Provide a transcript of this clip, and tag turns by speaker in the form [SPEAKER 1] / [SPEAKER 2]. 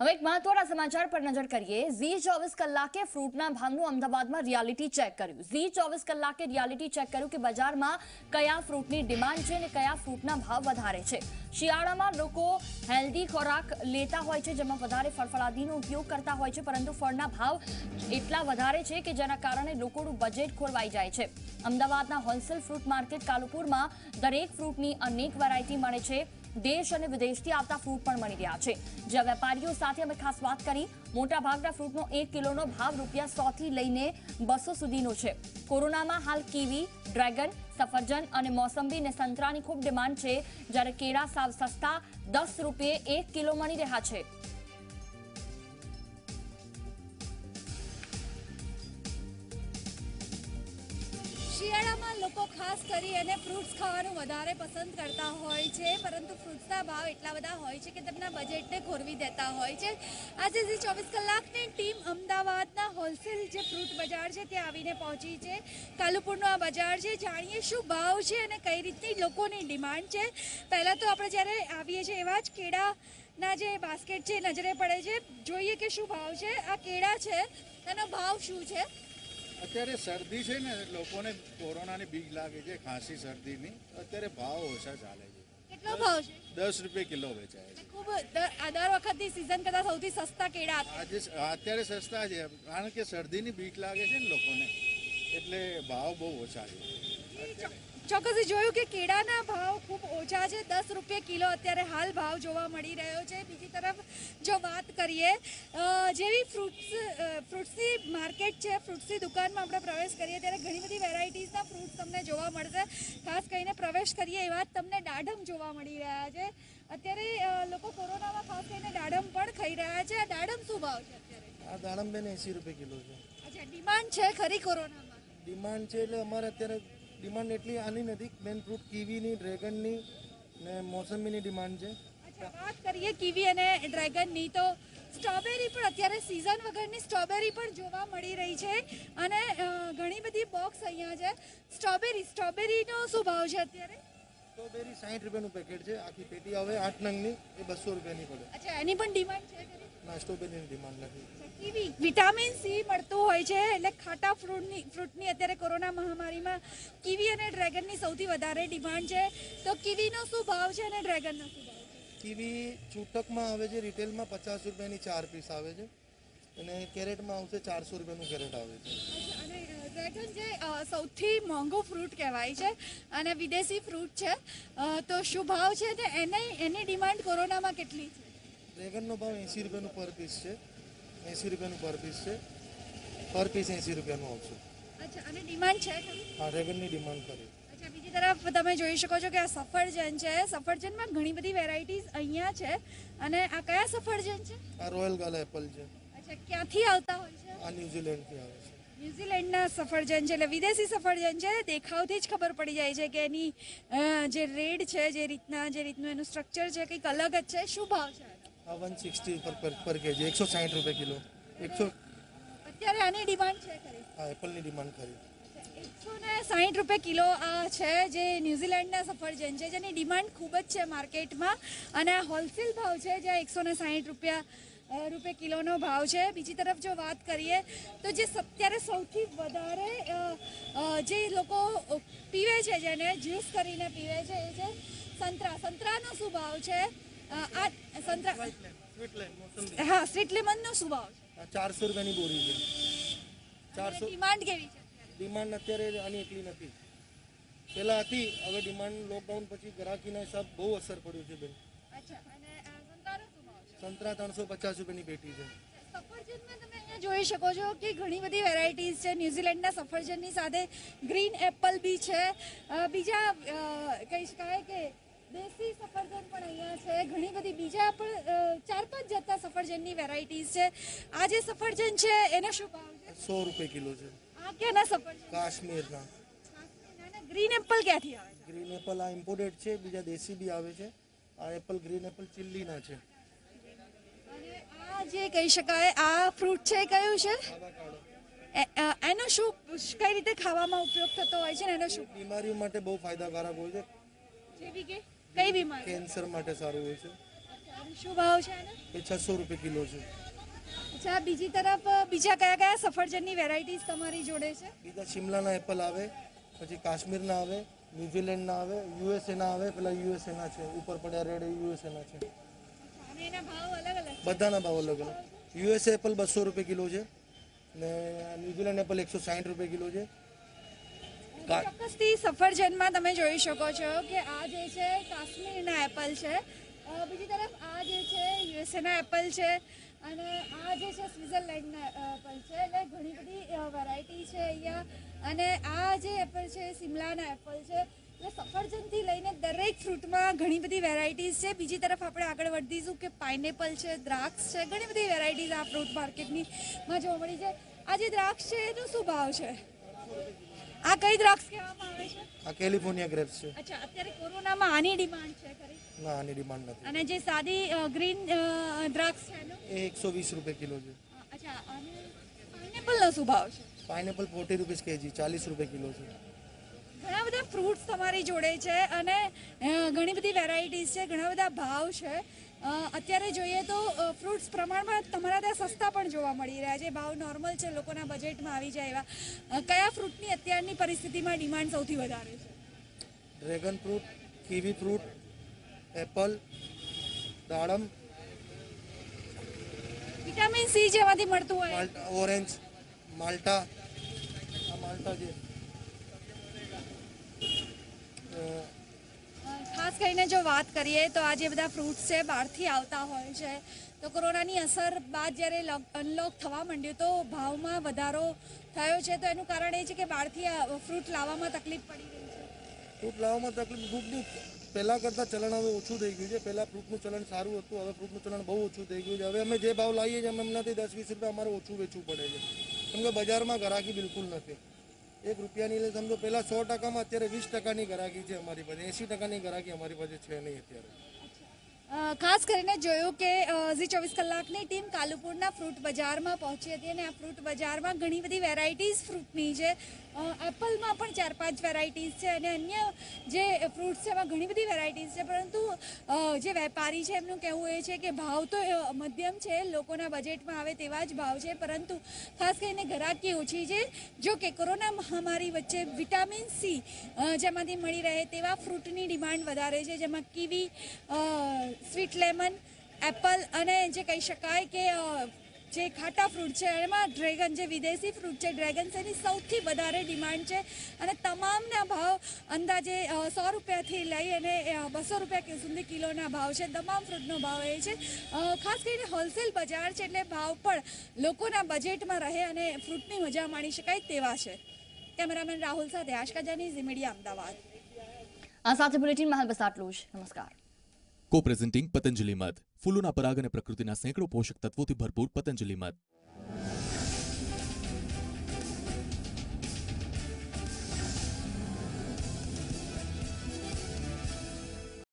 [SPEAKER 1] હવે એક મહત્વના સમાચાર પર નજર કરીએ. ઝી ચોવીસ કલાકે ફ્રૂટના ભાવનું અમદાવાદમાં રિયાલિટી ચેક કર્યું. ઝી ચોવીસ કલાકે રિયાલિટી ચેક કર્યું કે બજારમાં કયા ફ્રૂટની ડિમાન્ડ છે અને કયા ફ્રૂટના ભાવ વધારે છે. શિયાળામાં લોકો હેલ્ધી ખોરાક લેતા હોય છે, જેમાં વધારે ફળફળાદીનો ઉપયોગ કરતા હોય છે, પરંતુ ફળના ભાવ એટલા વધારે છે કે જેના કારણે લોકોનું બજેટ ખોરવાઈ જાય છે. અમદાવાદના હોલસેલ ફ્રૂટ માર્કેટ કાલુપુરમાં દરેક ફ્રૂટની અનેક વેરાયટી મળે છે. દેશ અને વિદેશથી આવતા ફ્રૂટ પણ મળી રહ્યા છે. જ્યાં વેપારીઓ સાથે અમે ખાસ વાત કરી. મોટા ભાગના ફ્રૂટનો એક કિલોનો ભાવ રૂપિયા સો થી લઈને બસો સુધીનો છે. કોરોનામાં હાલ કીવી, ડ્રેગન, સફરજન અને મોસંબી અને સંતરાની ખૂબ ડિમાન્ડ છે. જ્યારે કેળા સાવ સસ્તા દસ રૂપિયે એક કિલો મળી રહ્યા છે.
[SPEAKER 2] લોકો ખાસ કરી અને ફ્રૂટ્સ ખાવાનું વધારે પસંદ કરતા હોય છે, પરંતુ ફ્રૂટ્સના ભાવ એટલા બધા હોય છે કે તેમના બજેટને ખોરવી દેતા હોય છે. આજે જે ચોવીસ કલાકની ટીમ અમદાવાદના હોલસેલ જે ફ્રૂટ બજાર છે ત્યાં આવીને પહોંચી છે. કાલુપુરનો આ બજાર છે. જાણીએ શું ભાવ છે અને કઈ રીતની લોકોની ડિમાન્ડ છે. પહેલાં તો આપણે જ્યારે આવીએ છીએ એવા જ કેળાના જે બાસ્કેટ છે નજરે પડે છે. જોઈએ કે શું ભાવ છે. આ કેળા છે. એનો ભાવ શું છે?
[SPEAKER 3] અત્યારે શરદી છે ને લોકોને કોરોનાની બીક લાગે છે ખાંસી શરદીની. અત્યારે ભાવ ઓછા ચાલે છે.
[SPEAKER 2] કેટલો ભાવ છે?
[SPEAKER 3] દસ રૂપિયા કિલો વેચાય છે.
[SPEAKER 2] ખૂબ દર વખતની સિઝન કરતાં સૌથી સસ્તા કેળા
[SPEAKER 3] આજે અત્યારે સસ્તા છે કારણ કે શરદીની બીક લાગે છે ને લોકોને. એટલે ભાવ બહુ ઓછા છે.
[SPEAKER 2] ચોક્કસથી જોયું કે કેળાના ભાવ ખૂબ ઓછા છે. દસ રૂપિયા કિલો અત્યારે હાલ ભાવ જોવા મળી રહ્યો છે. બીજી તરફ જો વાત કરીએ જેવી ફ્રૂટ્સ ફ્રૂટ્સની માર્કેટ છે ફ્રૂટ્સની દુકાનમાં આપણે પ્રવેશ કરીએ ત્યારે ઘણી બધી વેરાયટીઝના ફ્રૂટ્સ તમને જોવા મળશે. ખાસ કરીને પ્રવેશ કરીએ એવા તમને દાડમ જોવા મળી રહ્યા છે. અત્યારે લોકો કોરોનામાં ખાસ કરીને દાડમ પણ ખાઈ રહ્યા છે. દાડમ શું ભાવ છે અત્યારે?
[SPEAKER 4] આ દાડમ બેન એંસી રૂપિયા કિલો છે.
[SPEAKER 2] અચ્છા ડિમાન્ડ છે ખરી કોરોનામાં?
[SPEAKER 4] ડિમાન્ડ છે એટલે અમારે અત્યારે ડિમાન્ડ એટલી આની નથી. મેન ફ્રૂટ કીવીની ડ્રેગનની ને મોસંબીની ડિમાન્ડ છે.
[SPEAKER 2] અચ્છા વાત કરીએ કીવી અને ડ્રેગનની તો સ્ટ્રોબેરી પણ અત્યારે સિઝન વગરની સ્ટ્રોબેરી પણ જોવા મળી રહી છે. અને ઘણી બધી બોક્સ અહીંયા છે. સ્ટ્રોબેરી સ્ટ્રોબેરીનો શું ભાવ છે અત્યારે?
[SPEAKER 4] સ્ટ્રોબેરી સાઠ રૂપિયાનું પેકેટ છે. આખી પેટી આવે આઠ નંગની. એ બસો રૂપિયાની પડે.
[SPEAKER 2] અચ્છા એની પણ ડિમાન્ડ છે
[SPEAKER 4] ના સ્ટ્રોબેરીની ડિમાન્ડ નથી.
[SPEAKER 2] વિટામિન સી મળતું હોય છે એટલે ખાટા ફ્રૂટની ફ્રૂટની અત્યારે કોરોના મહામારીમાં કીવી અને ડ્રેગનની સૌથી વધારે ડિમાન્ડ છે. તો કીવીનો શું ભાવ છે અને ડ્રેગનનો શું ભાવ છે?
[SPEAKER 4] કીવી છૂટકમાં આવે છે રિટેલમાં પચાસ રૂપિયાની ચાર પીસ આવે છે અને કેરેટમાં આવશે ચારસો રૂપિયાનું કેરેટ આવે છે.
[SPEAKER 2] અને ડ્રેગન જે સૌથી મોંઘો ફ્રૂટ કહેવાય છે અને વિદેશી ફ્રૂટ છે તો શું ભાવ છે ને એને એની ડિમાન્ડ કોરોનામાં કેટલી છે?
[SPEAKER 4] ડ્રેગનનો ભાવ એંસી રૂપિયાનું પર પીસ છે. એંસી રૂપિયાનું પર પીસ છે. પર પીસ એંસી રૂપિયાનું આવશે.
[SPEAKER 2] અચ્છા અને ડિમાન્ડ છે
[SPEAKER 4] હા ડ્રેગનની ડિમાન્ડ કરી.
[SPEAKER 2] અચ્છા બીજી તરફ તમે જોઈ શકો છો કે આ સફરજન છે. સફરજનમાં ઘણી બધી વેરાયટીઝ અહીંયા છે. અને આ કયા સફરજન છે?
[SPEAKER 4] આ રોયલ ગાલ એપલ છે.
[SPEAKER 2] અચ્છા ક્યાંથી આવતા હોય છે?
[SPEAKER 4] આ ન્યુઝીલેન્ડથી આવે છે.
[SPEAKER 2] ન્યુઝીલેન્ડના સફરજન છે એટલે વિદેશી સફરજન છે. દેખાવથી જ ખબર પડી જાય છે કે એની જે રેડ છે જે રીતના જે રીતનું એનું સ્ટ્રક્ચર છે કંઈક અલગ જ છે. શું ભાવ છે?
[SPEAKER 4] વન સિક્સટી પર પર કેજી એકસો સાઠ રૂપિયા કિલો. એકસો
[SPEAKER 2] અત્યારે આની ડિમાન્ડ છે ખરી?
[SPEAKER 4] હા એપલની ડિમાન્ડ ખરી.
[SPEAKER 2] એકસો ને સાહીઠ રૂપિયા કિલો આ છે જે ન્યુઝીલેન્ડના સફરજન છે જેની ડિમાન્ડ ખૂબ જ છે માર્કેટમાં. અને આ હોલસેલ ભાવ છે જ્યાં એકસો ને સાહીઠ રૂપિયા રૂપે કિલોનો ભાવ છે. બીજી તરફ જો વાત કરીએ તો જે અત્યારે સૌથી વધારે જે લોકો પીવે છે જેને જ્યુસ કરીને પીવે છે એ છે સંતરા. સંતરાનો શું ભાવ છે? આ સંતરા હા સ્વીટ લેમનનો શું ભાવ છે?
[SPEAKER 4] ચારસો રૂપિયાની બોરી છે. ચારસો
[SPEAKER 2] ડિમાન્ડ કેવી છે?
[SPEAKER 4] ડિમાન્ડ અત્યારે આની એટલી નથી. પહેલાં હતી હવે ડિમાન્ડ લોકડાઉન પછી ગ્રાહકીના હિસાબ બહુ અસર પડ્યું છે બેન. સંતરા ત્રણસો પચાસ રૂપિયાની પેટી છે.
[SPEAKER 2] સફરજનમાં તમે અહીંયા જોઈ શકો છો કે ઘણી બધી વેરાયટીઝ છે. ન્યુઝીલેન્ડના સફરજનની સાથે ગ્રીન એપલ બી છે. બીજા કહી શકાય કે દેશી સફરજન પણ અહીંયા છે ઘણી બધી બીજા પણ ચાર પાંચ જાતના સફરજનની વેરાયટીઝ છે. આ જે સફરજન છે એનો શું ભાવ છે?
[SPEAKER 4] સો રૂપિયા કિલો છે.
[SPEAKER 2] આ ક્યાંના સફરજન?
[SPEAKER 4] કાશ્મીરના.
[SPEAKER 2] ગ્રીન એપલ ક્યાંથી આવે છે?
[SPEAKER 4] ગ્રીન એપલ આ ઇમ્પોર્ટેડ છે બીજા દેશી બી આવે છે. આ એપલ ગ્રીન એપલ ચિલ્લીના છે.
[SPEAKER 2] અને આ જે કહી શકાય આ ફ્રૂટ છે કયું છે? એનો શું કઈ રીતે ખાવામાં ઉપયોગ થતો હોય છે ને એનો શું?
[SPEAKER 4] બીમારીઓ માટે બહુ ફાયદાકારક હોય છે.
[SPEAKER 2] જેવી કે કઈ બીમારી?
[SPEAKER 4] કેન્સર માટે સારું હોય છે.
[SPEAKER 2] શું ભાવ છે
[SPEAKER 4] એ છસો રૂપિયા કિલો છે.
[SPEAKER 2] અચ્છા બીજી તરફ બીજા કયા કયા સફરજનની વેરાયટીઝ તમારી જોડે છે?
[SPEAKER 4] બીજા શિમલાના એપલ આવે પછી કાશ્મીરના આવે ન્યુઝીલેન્ડના આવે યુએસએના આવે પેલા યુએસએના છે ઉપર પડ્યા રેડ યુએસએના છે.
[SPEAKER 2] અને એના ભાવ અલગ અલગ
[SPEAKER 4] બધાના ભાવ અલગ અલગ. યુએસએ એપલ બસો રૂપિયા કિલો છે ને ન્યુઝીલેન્ડ એપલ એકસો સાઠ રૂપિયા કિલો છે.
[SPEAKER 2] ચોક્કસથી સફરજનમાં તમે જોઈ શકો છો કે આ જે છે કાશ્મીરના એપલ છે બીજી તરફ આ જે છે, યુએસએના એપલ છે અને આ જે છે, સ્વિટ્ઝરલેન્ડના એપલ છે એટલે ઘણી બધી વેરાયટી છે અહીંયા. અને આ જે એપલ છે, સિમલાના એપલ છે, એટલે સફરજનથી લઈને દરેક ફ્રૂટમાં ઘણી બધી વેરાયટીઝ છે. બીજી તરફ આપણે આગળ વધીશું કે પાઇનેપલ છે, દ્રાક્ષ છે, ઘણી બધી વેરાયટીઝ આ ફ્રૂટ માર્કેટની માં જોવા મળી છે. આ જે દ્રાક્ષ છે, એનો શું ભાવ છે? આ કઈ દ્રાક્ષ કહેવામાં આવે છે?
[SPEAKER 4] આ કેલિફોર્નિયા ગ્રેપ્સ છે.
[SPEAKER 2] અચ્છા અત્યારે કોરોનામાં આની ડિમાન્ડ છે ખરી?
[SPEAKER 4] ના આની ડિમાન્ડ નથી.
[SPEAKER 2] અને જે સાદી ગ્રીન દ્રાક્ષ છે એનો?
[SPEAKER 4] એ એકસો વીસ રૂપિયા કિલો છે.
[SPEAKER 2] અચ્છા અને પાઇનેપલનો શું ભાવ છે?
[SPEAKER 4] પાઇનેપલ ફોર્ટી રૂપિયા કેજી ચાલીસ રૂપિયા કિલો છે.
[SPEAKER 2] ઘણા બધા ફ્રૂટ્સ તમારી જોડે છે અને ઘણી બધી વેરાયટીઝ છે ઘણા બધા ભાવ છે. અત્યારે જોઈએ તો ફ્રૂટ્સ પ્રમાણમાં તમારા ત્યાં સસ્તા પણ જોવા મળી રહ્યા છે. ભાવ નોર્મલ છે લોકોના બજેટમાં આવી જાય એવા. કયા ફ્રૂટની અત્યારની પરિસ્થિતિમાં ડિમાન્ડ સૌથી વધારે છે?
[SPEAKER 4] Dragon fruit kiwi fruit apple દાડમ
[SPEAKER 2] વિટામિન સી જેમાંથી મળતું હોય.
[SPEAKER 4] ઓરેન્જ માલ્ટા આ માલ્ટા અ,
[SPEAKER 2] ખાસ કરીને જો વાત કરીએ તો આ જે બધા ફ્રૂટ્સ છે, બહારથી આવતા હોય છે. તો કોરોનાની અસર બાદ જ્યારે અનલોક થવા માંડ્યું તો ભાવમાં વધારો થયો છે. તો એનું કારણ એ છે કે બહારથી ફ્રૂટ લાવવામાં તકલીફ પડી રહી છે.
[SPEAKER 4] ફ્રૂટ લાવવામાં તકલીફ ફ્રૂટનું પહેલાં કરતાં ચલણ હવે ઓછું થઈ ગયું છે. પહેલાં ફ્રૂટનું ચલણ સારું હતું, હવે ફ્રૂટનું ચલણ બહુ ઓછું થઈ ગયું છે. હવે અમે જે ભાવ લાવીએ છીએ, અમે એમનાથી દસ વીસ રૂપિયા અમારે ઓછું વેચવું પડે છે. કેમ કે બજારમાં ઘરાકી બિલકુલ નથી. એક રૂપિયાની એટલે સમજો પહેલાં સો ટકામાં અત્યારે વીસ ટકાની ગરાકી છે અમારી પાસે. એંસી ટકાની ગરાકી અમારી પાસે છે નહીં અત્યારે.
[SPEAKER 2] ખાસ કરીને જોયું કે હજી ચોવીસ કલાકની ટીમ કાલુપુરના ફ્રૂટ બજારમાં પહોંચી હતી અને આ ફ્રૂટ બજારમાં ઘણી બધી વેરાયટીઝ ફ્રૂટની છે. એપલમાં પણ ચાર પાંચ વેરાયટીઝ છે અને અન્ય જે ફ્રૂટ્સ છે એમાં ઘણી બધી વેરાયટીઝ છે. પરંતુ જે વેપારી છે એમનું કહેવું એ છે કે ભાવ તો મધ્યમ છે, લોકોના બજેટમાં આવે તેવા જ ભાવ છે. પરંતુ, ખાસ કરીને ગ્રાહકી ઓછી છે. જો કે કોરોના મહામારી વચ્ચે વિટામિન સી જેમાંથી મળી રહે તેવા ફ્રૂટની ડિમાન્ડ વધારે છે. જેમાં કીવી સ્વીટ લેમન, એપલ અને જે કહી શકાય કે જે ખાટા ફ્રૂટ છે એમાં ડ્રેગન જે વિદેશી ફ્રૂટ છે ડ્રેગન્સ એની સૌથી વધારે ડિમાન્ડ છે. અને તમામના ભાવ અંદાજે સો રૂપિયાથી લઈ અને બસો રૂપિયા સુધી કિલોના ભાવ છે. તમામ ફ્રૂટનો ભાવ એ છે. ખાસ કરીને હોલસેલ બજાર છે એટલે ભાવ પણ લોકોના બજેટમાં રહે અને ફ્રૂટની મજા માણી શકાય તેવા છે. કેમેરામેન રાહુલ સાથે આશકા જાની ઝી મીડિયા અમદાવાદ.
[SPEAKER 1] આ સાથે બુલેટિનમાં હાલ બસ આટલું જ. નમસ્કાર.
[SPEAKER 5] કો પ્રેઝન્ટિંગ પતંજલિ મધ ફૂલોના પરાગ અને પ્રકૃતિના સેંકડો પોષક તત્વોથી ભરપૂર પતંજલિ મધ.